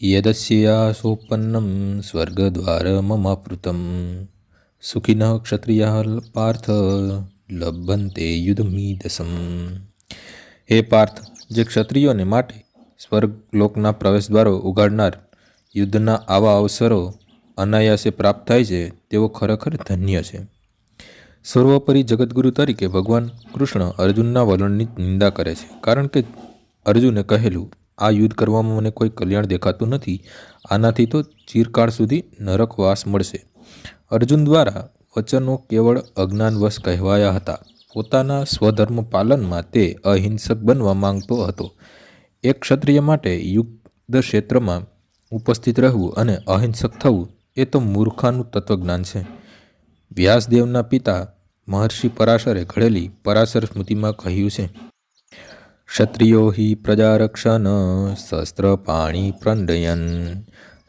યદસ્યાસોપન્નમ સ્વર્ગદ્વારમમાપૃતમ સુખિન ક્ષત્રિયા પાર્થ લભ્યન્તે યુધમીદસમ હે પાર્થ જે ક્ષત્રિયોને માટે સ્વર્ગલોકના પ્રવેશદ્વારો ઉગાડનાર યુદ્ધના આવા અવસરો અનાયાસે પ્રાપ્ત થાય છે તેઓ ખરેખર ધન્ય છે સર્વોપરી જગતગુરુ તરીકે ભગવાન કૃષ્ણ અર્જુનના વલણની નિંદા કરે છે કારણ કે અર્જુને કહેલું, આ યુદ્ધ કરવામાં મને કોઈ કલ્યાણ દેખાતું નથી. આનાથી તો ચિરકાળ સુધી નરકવાસ મળશે. અર્જુન દ્વારા વચનો કેવળ અજ્ઞાનવશ કહેવાયા હતા. પોતાના સ્વધર્મ પાલનમાં તે અહિંસક બનવા માંગતો હતો. એક ક્ષત્રિય માટે યુદ્ધ ક્ષેત્રમાં ઉપસ્થિત રહેવું અને અહિંસક થવું એ તો મૂર્ખાનું તત્વજ્ઞાન છે. વ્યાસદેવના પિતા મહર્ષિ પરાશરે ઘડેલી પરાશર સ્મૃતિમાં કહ્યું છે ક્ષત્રિયો હિ પ્રજારક્ષણ, શસ્ત્ર પાણી પ્રંડયન.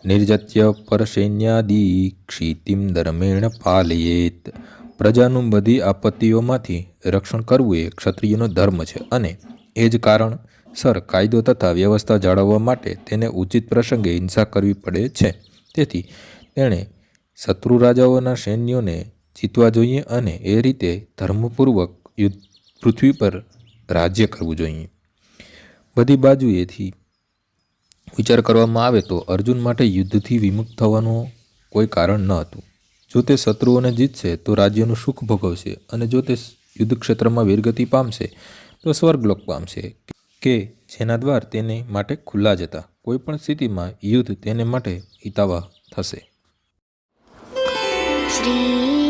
નિર્જત્ય પરસૈન્યાદી ક્ષિતિમ ધર્મેણ પાલયેત. પ્રજાનું બધી આપત્તિઓમાંથી રક્ષણ કરવું એ ક્ષત્રિયનો ધર્મ છે અને એ જ કારણ સર કાયદો તથા વ્યવસ્થા જાળવવા માટે તેને ઉચિત પ્રસંગે હિંસા કરવી પડે છે. તેથી તેણે શત્રુ રાજાઓના સૈન્યોને જીતવા જોઈએ અને એ રીતે ધર્મપૂર્વક યુદ્ધ પૃથ્વી પર રાજ્ય કરવું જોઈએ. બધી બાજુએથી વિચાર કરવામાં આવે તો અર્જુન માટે યુદ્ધથી વિમુક્ત થવાનું કોઈ કારણ ન હતું. જો તે શત્રુઓને જીતશે તો રાજ્યનું સુખ ભોગવશે અને જો તે યુદ્ધ ક્ષેત્રમાં વીરગતિ પામશે તો સ્વર્ગલોક પામશે કે જેના દ્વાર તેને માટે ખુલ્લા જતા કોઈપણ સ્થિતિમાં યુદ્ધ તેને માટે હિતાવહ થશે. श्री